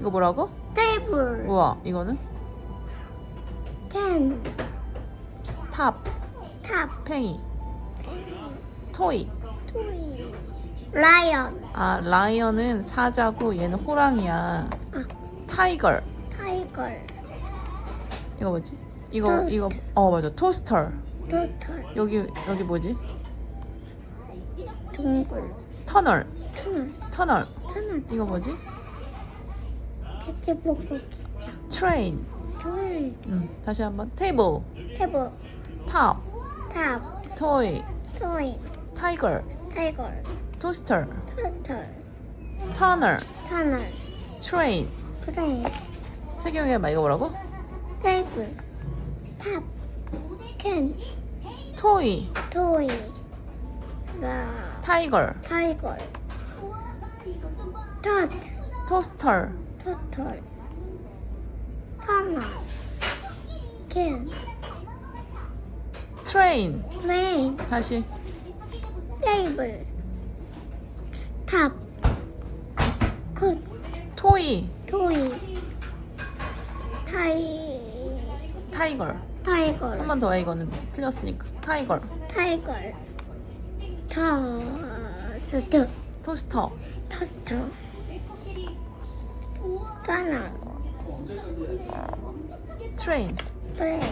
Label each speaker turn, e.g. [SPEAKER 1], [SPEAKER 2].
[SPEAKER 1] 이거 뭐라고?
[SPEAKER 2] 테이블
[SPEAKER 1] 우와, 이거는?
[SPEAKER 2] 캔
[SPEAKER 1] 탑,
[SPEAKER 2] 탑
[SPEAKER 1] 팽이, 토이.
[SPEAKER 2] 토이 라이언
[SPEAKER 1] 아, 라이언은 사자고 얘는 호랑이야.
[SPEAKER 2] 아,
[SPEAKER 1] 타이거.
[SPEAKER 2] 타이거
[SPEAKER 1] 이거 뭐지? 이거,
[SPEAKER 2] 토스트.
[SPEAKER 1] 이거, 어, 맞아. 토스터.
[SPEAKER 2] 토털
[SPEAKER 1] 여기, 여기 뭐지?
[SPEAKER 2] 동굴
[SPEAKER 1] 터널.
[SPEAKER 2] 터널
[SPEAKER 1] 터널.
[SPEAKER 2] 터널
[SPEAKER 1] 이거 뭐지?
[SPEAKER 2] 먹고 기차
[SPEAKER 1] 트레인.
[SPEAKER 2] 토이
[SPEAKER 1] 음, 다시 한번. 테이블.
[SPEAKER 2] 테이블
[SPEAKER 1] 탑.
[SPEAKER 2] 탑
[SPEAKER 1] 토이.
[SPEAKER 2] 토이
[SPEAKER 1] 타이거.
[SPEAKER 2] 타이거
[SPEAKER 1] 토스터.
[SPEAKER 2] 토털
[SPEAKER 1] 터널.
[SPEAKER 2] 터널
[SPEAKER 1] 트레인.
[SPEAKER 2] 프레임
[SPEAKER 1] 세경이 해봐. 이거 뭐라고?
[SPEAKER 2] 테이블 탑 캔
[SPEAKER 1] 토이.
[SPEAKER 2] 토이 라
[SPEAKER 1] 타이거.
[SPEAKER 2] 타이거 터트
[SPEAKER 1] 토스터.
[SPEAKER 2] 토털 터널 캔
[SPEAKER 1] 트레인.
[SPEAKER 2] 트레인
[SPEAKER 1] 다시.
[SPEAKER 2] 테이블 탑 컷,
[SPEAKER 1] 토이.
[SPEAKER 2] 토이 타이
[SPEAKER 1] 타이거.
[SPEAKER 2] 타이거
[SPEAKER 1] 한번 더 해, 이거는. 틀렸으니까. 타이거.
[SPEAKER 2] 타이거 터스트
[SPEAKER 1] 토스터.
[SPEAKER 2] 터스트 터널
[SPEAKER 1] 트레인.
[SPEAKER 2] 브레이크